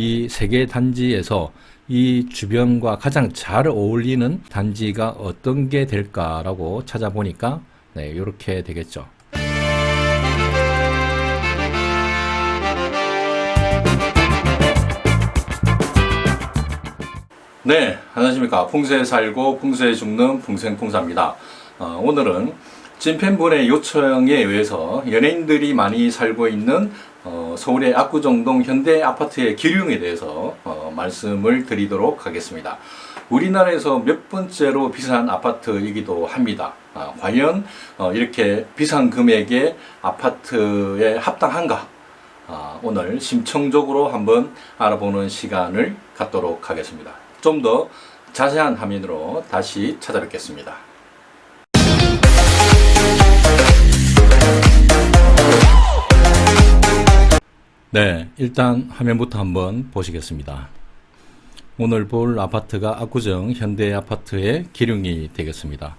이 세 개 단지에서 이 주변과 가장 잘 어울리는 단지가 어떤 게 될까라고 찾아보니까 네, 이렇게 되겠죠. 네, 안녕하십니까. 풍수에 살고 풍수에 죽는 풍생풍사입니다. 어, 오늘은 찐팬분의 요청에 의해서 연예인들이 많이 살고 있는 어, 서울의 압구정동 현대 아파트의 기륭에 대해서 어, 말씀을 드리도록 하겠습니다. 우리나라에서 몇 번째로 비싼 아파트이기도 합니다. 아, 과연 어, 이렇게 비싼 금액의 아파트에 합당한가? 아, 오늘 심층적으로 한번 알아보는 시간을 갖도록 하겠습니다. 좀 더 자세한 화면으로 다시 찾아뵙겠습니다. 네, 일단 화면부터 한번 보시겠습니다. 오늘 볼 아파트가 압구정 현대 아파트의 기룡이 되겠습니다.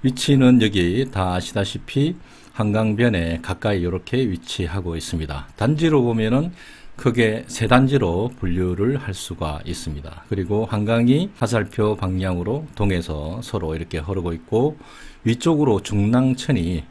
위치는 여기 다 아시다시피 한강변에 가까이 이렇게 위치하고 있습니다. 단지로 보면은 크게 세 단지로 분류를 할 수가 있습니다. 그리고 한강이 화살표 방향으로 동에서 서로 이렇게 흐르고 있고 위쪽으로 중랑천이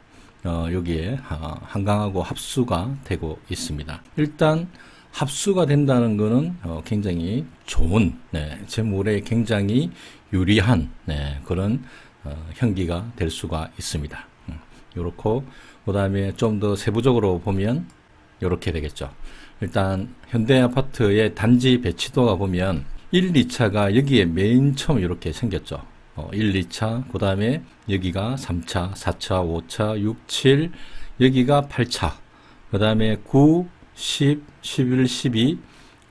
어, 여기에 아, 한강하고 합수가 되고 있습니다. 일단 합수가 된다는 것은 어, 굉장히 좋은 네, 재물에 굉장히 유리한 네, 그런 어, 현기가 될 수가 있습니다. 음, 요렇고 그다음에 좀 더 세부적으로 보면 요렇게 되겠죠. 일단 현대 아파트의 단지 배치도가 보면 1, 2차가 여기에 맨 처음 이렇게 생겼죠. 어, 1, 2차, 그 다음에 여기가 3차, 4차, 5차, 6, 7, 여기가 8차, 그 다음에 9, 10, 11, 12,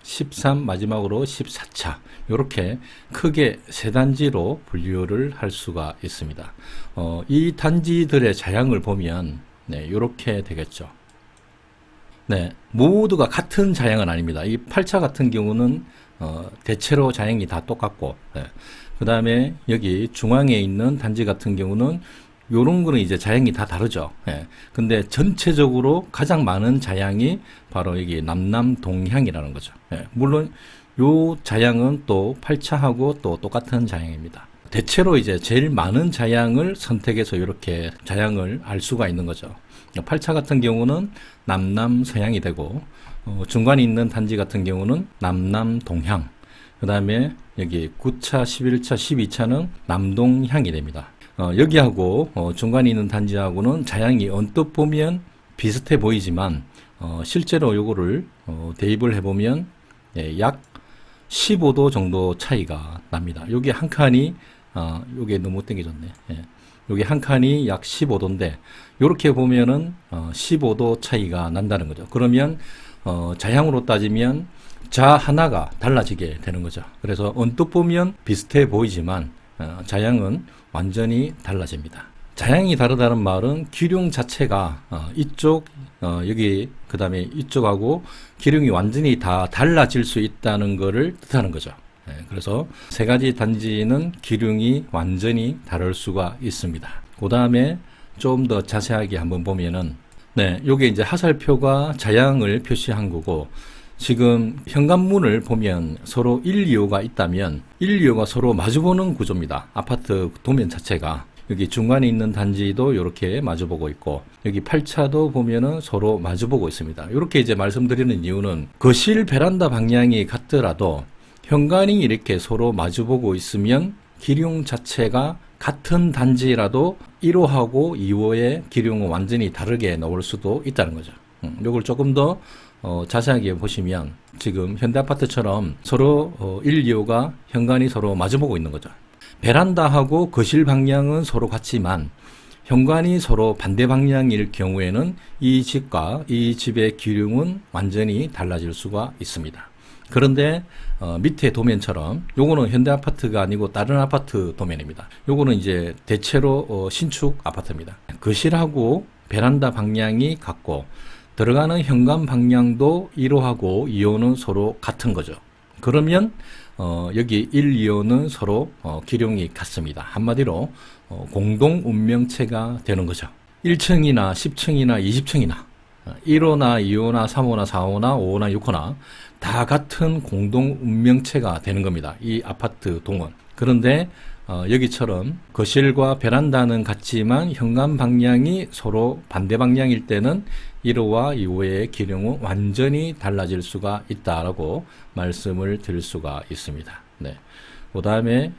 13, 마지막으로 14차. 이렇게 크게 세 단지로 분류를 할 수가 있습니다. 어, 이 단지들의 자양을 보면, 네, 이렇게 되겠죠. 네, 모두가 같은 자양은 아닙니다. 이 8차 같은 경우는 어, 대체로 자양이 다 똑같고, 네. 그 다음에 여기 중앙에 있는 단지 같은 경우는 요런 거는 이제 자양이 다 다르죠. 예. 근데 전체적으로 가장 많은 자양이 바로 여기 남남 동향이라는 거죠. 예. 물론 요 자양은 또 8차하고 또 똑같은 자양입니다. 대체로 이제 제일 많은 자양을 선택해서 이렇게 자양을 알 수가 있는 거죠. 8차 같은 경우는 남남 서양이 되고 어, 중간에 있는 단지 같은 경우는 남남 동향. 그 다음에 여기 9차, 11차, 12차는 남동향이 됩니다. 어, 여기하고 어, 중간에 있는 단지하고는 자양이 언뜻 보면 비슷해 보이지만 어, 실제로 요거를 어, 대입을 해보면 예, 약 15도 정도 차이가 납니다. 여기 한 칸이 아, 요게 너무 땡겨졌네. 예. 여기 한 칸이 약 15도인데 요렇게 보면은 어, 15도 차이가 난다는 거죠. 그러면 어, 자양으로 따지면 자 하나가 달라지게 되는 거죠. 그래서 언뜻 보면 비슷해 보이지만 어, 자양은 완전히 달라집니다. 자양이 다르다는 말은 기룡 자체가 어, 이쪽 어, 여기 그 다음에 이쪽하고 기룡이 완전히 다 달라질 수 있다는 것을 뜻하는 거죠. 예, 그래서 세 가지 단지는 기룡이 완전히 다를 수가 있습니다. 그 다음에 좀 더 자세하게 한번 보면은 네, 요게 이제 하살표가 자양을 표시한 거고 지금 현관문을 보면 서로 1, 2호가 있다면 1, 2호가 서로 마주보는 구조입니다. 아파트 도면 자체가 여기 중간에 있는 단지도 이렇게 마주보고 있고 여기 8차도 보면은 서로 마주보고 있습니다. 이렇게 이제 말씀드리는 이유는 거실 베란다 방향이 같더라도 현관이 이렇게 서로 마주보고 있으면 기룡 자체가 같은 단지라도 1호하고 2호의 기룡은 완전히 다르게 나올 수도 있다는 거죠. 음, 이걸 조금 더 어, 자세하게 보시면 지금 현대 아파트처럼 서로 어, 1, 2호가 현관이 서로 마주보고 있는 거죠. 베란다하고 거실 방향은 서로 같지만 현관이 서로 반대 방향일 경우에는 이 집과 이 집의 기륭은 완전히 달라질 수가 있습니다. 그런데 어, 밑에 도면처럼 요거는 현대 아파트가 아니고 다른 아파트 도면입니다. 요거는 이제 대체로 어, 신축 아파트입니다. 거실하고 베란다 방향이 같고 들어가는 현관 방향도 1호하고 2호는 서로 같은 거죠. 그러면 어, 여기 1, 2호는 서로 어, 기룡이 같습니다. 한마디로 어, 공동 운명체가 되는 거죠. 1층이나 10층이나 20층이나 1호나 2호나 3호나 4호나 5호나 6호나 다 같은 공동 운명체가 되는 겁니다. 이 아파트 동은. 그런데 어, 여기처럼 거실과 베란다는 같지만 현관 방향이 서로 반대 방향일 때는 1호와 2호의 기능은 완전히 달라질 수가 있다라고 말씀을 드릴 수가 있습니다. 네. 그 다음에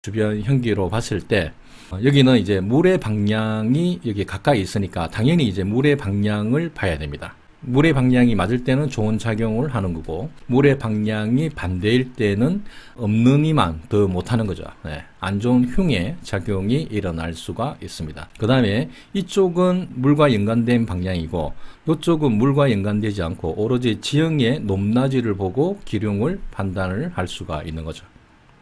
주변 현기로 봤을 때 어, 여기는 이제 물의 방향이 여기 가까이 있으니까 당연히 이제 물의 방향을 봐야 됩니다. 물의 방향이 맞을 때는 좋은 작용을 하는 거고 물의 방향이 반대일 때는 없는 이만 더 못하는 거죠. 네. 안 좋은 흉의 작용이 일어날 수가 있습니다. 그 다음에 이쪽은 물과 연관된 방향이고 이쪽은 물과 연관되지 않고 오로지 지형의 높낮이를 보고 기룡을 판단을 할 수가 있는 거죠.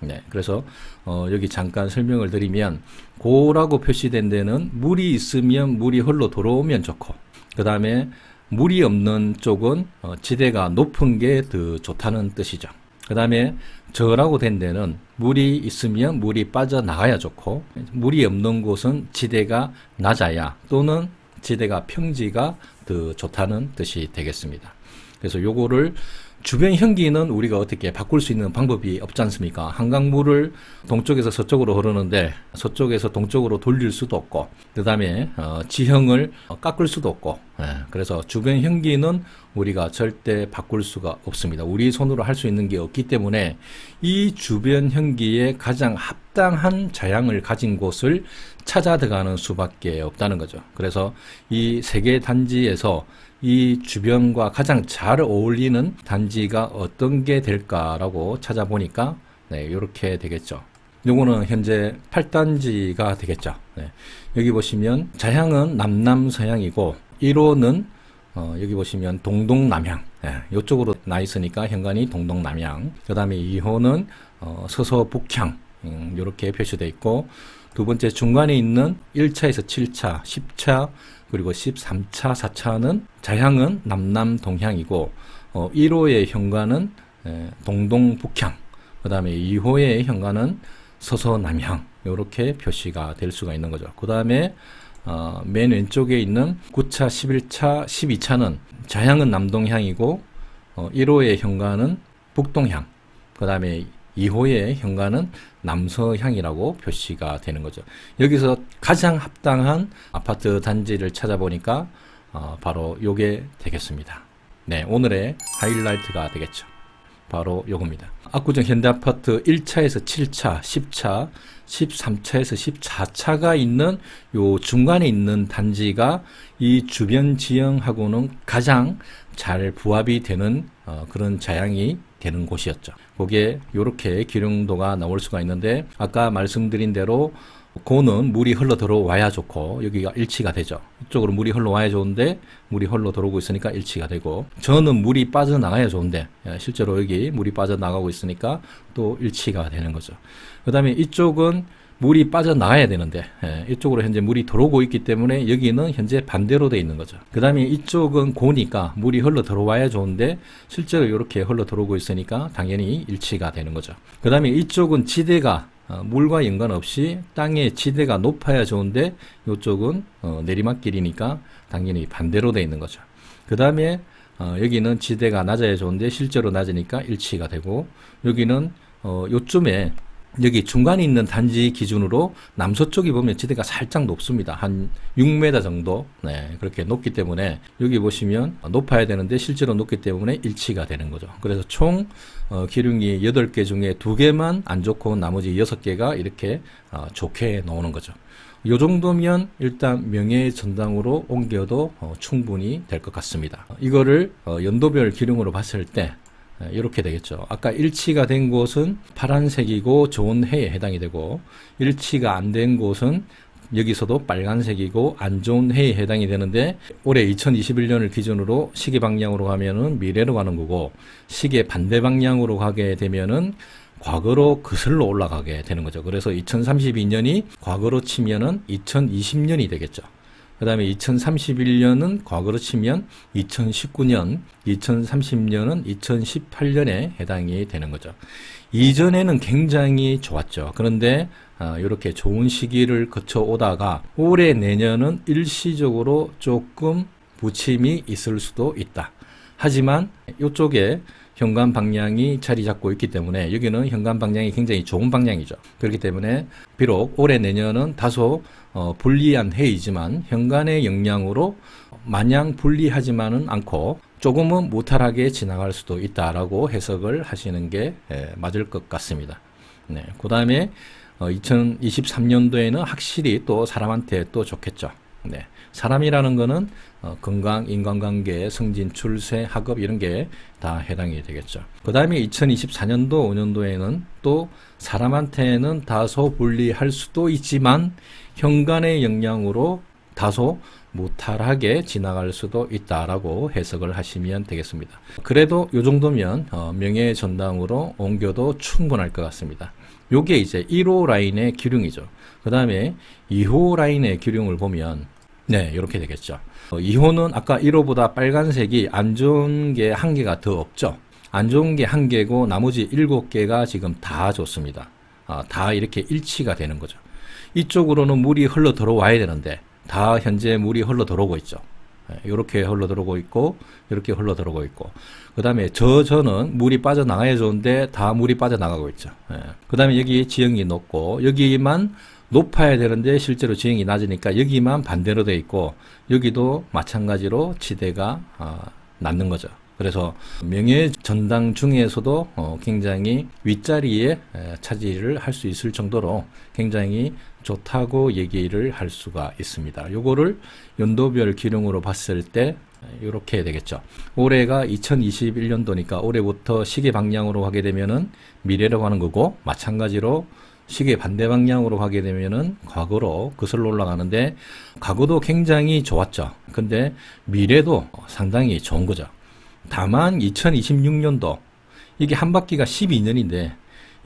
네, 그래서 어, 여기 잠깐 설명을 드리면 고라고 표시된 데는 물이 있으면 물이 흘러 들어오면 좋고 그 다음에 물이 없는 쪽은 어, 지대가 높은 게 더 좋다는 뜻이죠. 그 다음에 저라고 된 데는 물이 있으면 물이 빠져나가야 좋고 물이 없는 곳은 지대가 낮아야 또는 지대가 평지가 더 좋다는 뜻이 되겠습니다. 그래서 요거를 주변 현기는 우리가 어떻게 바꿀 수 있는 방법이 없지 않습니까? 한강물을 동쪽에서 서쪽으로 흐르는데 서쪽에서 동쪽으로 돌릴 수도 없고 그 다음에 어, 지형을 어, 깎을 수도 없고 예, 그래서 주변 현기는 우리가 절대 바꿀 수가 없습니다. 우리 손으로 할 수 있는 게 없기 때문에 이 주변 현기에 가장 합당한 자양을 가진 곳을 찾아 들어가는 수밖에 없다는 거죠. 그래서 이세개 단지에서 이 주변과 가장 잘 어울리는 단지가 어떤 게 될까라고 찾아보니까 네, 이렇게 되겠죠. 요거는 현재 8단지가 되겠죠. 네. 여기 보시면 자향은 남남서향이고 1호는 어, 여기 보시면 동동남향. 예, 이쪽으로 나 있으니까 현관이 동동남향. 그 다음에 2호는 어, 서서북향. 음, 이렇게 표시되어 있고 두 번째 중간에 있는 1차에서 7차, 10차, 그리고 13차, 4차는 자향은 남남 동향이고 어, 1호의 현관은 에, 동동 북향, 그 다음에 2호의 현관은 서서 남향 이렇게 표시가 될 수가 있는 거죠. 그 다음에 어, 맨 왼쪽에 있는 9차, 11차, 12차는 자향은 남동향이고 어, 1호의 현관은 북동향, 그 다음에 2호의 현관은 남서향이라고 표시가 되는 거죠. 여기서 가장 합당한 아파트 단지를 찾아보니까 어, 바로 요게 되겠습니다. 네, 오늘의 하이라이트가 되겠죠. 바로 요겁니다. 압구정 현대아파트 1차에서 7차, 10차, 13차에서 14차가 있는 요 중간에 있는 단지가 이 주변 지형하고는 가장 잘 부합이 되는 어, 그런 자양이 되는 곳이었죠. 거기에 이렇게 기룡도가 나올 수가 있는데 아까 말씀드린 대로 고는 물이 흘러 들어와야 좋고 여기가 일치가 되죠. 이쪽으로 물이 흘러와야 좋은데 물이 흘러 들어오고 있으니까 일치가 되고 저는 물이 빠져나가야 좋은데 예, 실제로 여기 물이 빠져나가고 있으니까 또 일치가 되는 거죠. 그 다음에 이쪽은 물이 빠져나가야 되는데 예, 이쪽으로 현재 물이 들어오고 있기 때문에 여기는 현재 반대로 돼 있는 거죠. 그 다음에 이쪽은 고니까 물이 흘러 들어와야 좋은데 실제로 이렇게 흘러 들어오고 있으니까 당연히 일치가 되는 거죠. 그 다음에 이쪽은 지대가 어, 물과 연관 없이 땅의 지대가 높아야 좋은데 이쪽은 어, 내리막길이니까 당연히 반대로 돼 있는 거죠. 그 다음에 어, 여기는 지대가 낮아야 좋은데 실제로 낮으니까 일치가 되고 여기는 어, 요쯤에 여기 중간에 있는 단지 기준으로 남서쪽이 보면 지대가 살짝 높습니다. 한 6m 정도. 네, 그렇게 높기 때문에 여기 보시면 높아야 되는데 실제로 높기 때문에 일치가 되는 거죠. 그래서 총 어, 기둥이 8개 중에 2개만 안 좋고 나머지 6개가 이렇게 어, 좋게 나오는 거죠. 요 정도면 일단 명예의 전당으로 옮겨도 어, 충분히 될 것 같습니다. 이거를 어, 연도별 기둥으로 봤을 때 이렇게 되겠죠. 아까 일치가 된 곳은 파란색이고 좋은 해에 해당이 되고 일치가 안 된 곳은 여기서도 빨간색이고 안 좋은 해에 해당이 되는데 올해 2021년을 기준으로 시계 방향으로 가면은 미래로 가는 거고 시계 반대 방향으로 가게 되면은 과거로 거슬러 올라가게 되는 거죠. 그래서 2032년이 과거로 치면은 2020년이 되겠죠. 그 다음에 2031년은 과거로 치면 2019년, 2030년은 2018년에 해당이 되는 거죠. 이전에는 굉장히 좋았죠. 그런데 아, 이렇게 좋은 시기를 거쳐 오다가 올해 내년은 일시적으로 조금 부침이 있을 수도 있다. 하지만 이쪽에 현관 방향이 자리 잡고 있기 때문에 여기는 현관 방향이 굉장히 좋은 방향이죠. 그렇기 때문에 비록 올해 내년은 다소 어, 불리한 해이지만 현관의 영향으로 마냥 불리하지만은 않고 조금은 무탈하게 지나갈 수도 있다라고 해석을 하시는 게 예, 맞을 것 같습니다. 네. 그 다음에 어, 2023년도에는 확실히 또 사람한테 또 좋겠죠. 네. 사람이라는 거는 어, 건강, 인간관계, 승진, 출세, 학업 이런 게 다 해당이 되겠죠. 그 다음에 2024년도, 5년도에는 또 사람한테는 다소 불리할 수도 있지만 현관의 영향으로 다소 무탈하게 지나갈 수도 있다라고 해석을 하시면 되겠습니다. 그래도 이 정도면 어, 명예 전당으로 옮겨도 충분할 것 같습니다. 요게 이제 1호 라인의 기륭이죠. 그 다음에 2호 라인의 기륭을 보면 네, 이렇게 되겠죠. 어, 2호는 아까 1호보다 빨간색이 안 좋은 게 한 개가 더 없죠. 안 좋은 게 한 개고 나머지 7개가 지금 다 좋습니다. 아, 다 이렇게 일치가 되는 거죠. 이쪽으로는 물이 흘러 들어와야 되는데 다 현재 물이 흘러 들어오고 있죠. 이렇게 흘러 들어오고 있고 이렇게 흘러 들어오고 있고 그 다음에 저 저는 물이 빠져나가야 좋은데 다 물이 빠져나가고 있죠. 그 다음에 여기 지형이 높고 여기만 높아야 되는데 실제로 지형이 낮으니까 여기만 반대로 돼 있고 여기도 마찬가지로 지대가 어, 낮는 거죠. 그래서 명예 전당 중에서도 어, 굉장히 윗자리에 에, 차지를 할 수 있을 정도로 굉장히 좋다고 얘기를 할 수가 있습니다. 요거를 연도별 기룡으로 봤을 때 이렇게 되겠죠. 올해가 2021년도니까 올해부터 시계 방향으로 하게 되면은 미래로 가는 거고 마찬가지로 시계 반대 방향으로 가게 되면은 과거로 거슬러 올라가는데 과거도 굉장히 좋았죠. 근데 미래도 상당히 좋은 거죠. 다만 2026년도 이게 한 바퀴가 12년인데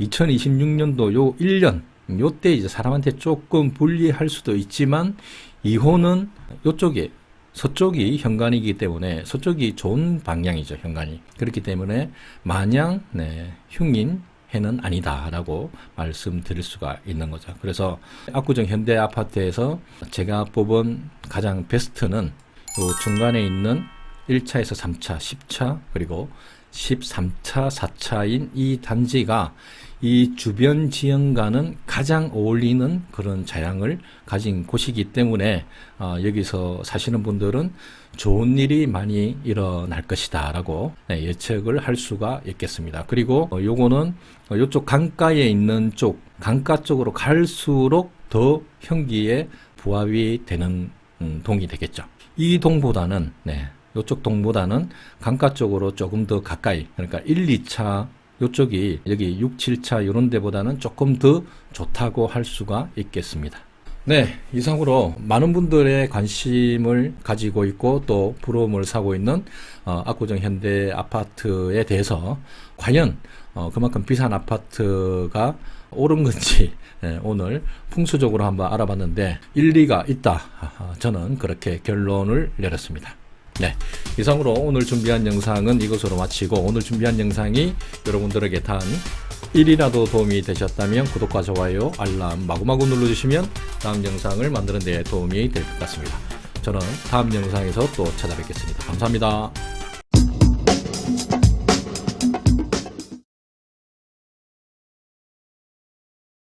2026년도 요 1년 요때 이제 사람한테 조금 불리할 수도 있지만 2호는 요쪽에 서쪽이 현관이기 때문에 서쪽이 좋은 방향이죠 현관이 그렇기 때문에 마냥 네, 흉인 해는 아니다라고 말씀드릴 수가 있는 거죠. 그래서 압구정 현대 아파트에서 제가 뽑은 가장 베스트는 요 중간에 있는 1차에서 3차, 10차, 그리고 13차, 4차인 이 단지가 이 주변 지형과는 가장 어울리는 그런 자양을 가진 곳이기 때문에 어, 여기서 사시는 분들은 좋은 일이 많이 일어날 것이다 라고 네, 예측을 할 수가 있겠습니다. 그리고 어, 요거는 어, 요쪽 강가에 있는 쪽 강가 쪽으로 갈수록 더 형기에 부합이 되는 음, 동이 되겠죠. 이 동보다는 네, 요쪽 동보다는 강가 쪽으로 조금 더 가까이 그러니까 1, 2차 요쪽이 여기 6, 7차 이런 데보다는 조금 더 좋다고 할 수가 있겠습니다. 네, 이상으로 많은 분들의 관심을 가지고 있고 또 부러움을 사고 있는 어, 압구정 현대 아파트에 대해서 과연 어, 그만큼 비싼 아파트가 옳은 건지 예, 오늘 풍수적으로 한번 알아봤는데 일리가 있다. 아, 저는 그렇게 결론을 내렸습니다. 네. 이상으로 오늘 준비한 영상은 이것으로 마치고 오늘 준비한 영상이 여러분들에게 단 1이라도 도움이 되셨다면 구독과 좋아요, 알람 마구마구 눌러주시면 다음 영상을 만드는 데 도움이 될 것 같습니다. 저는 다음 영상에서 또 찾아뵙겠습니다. 감사합니다.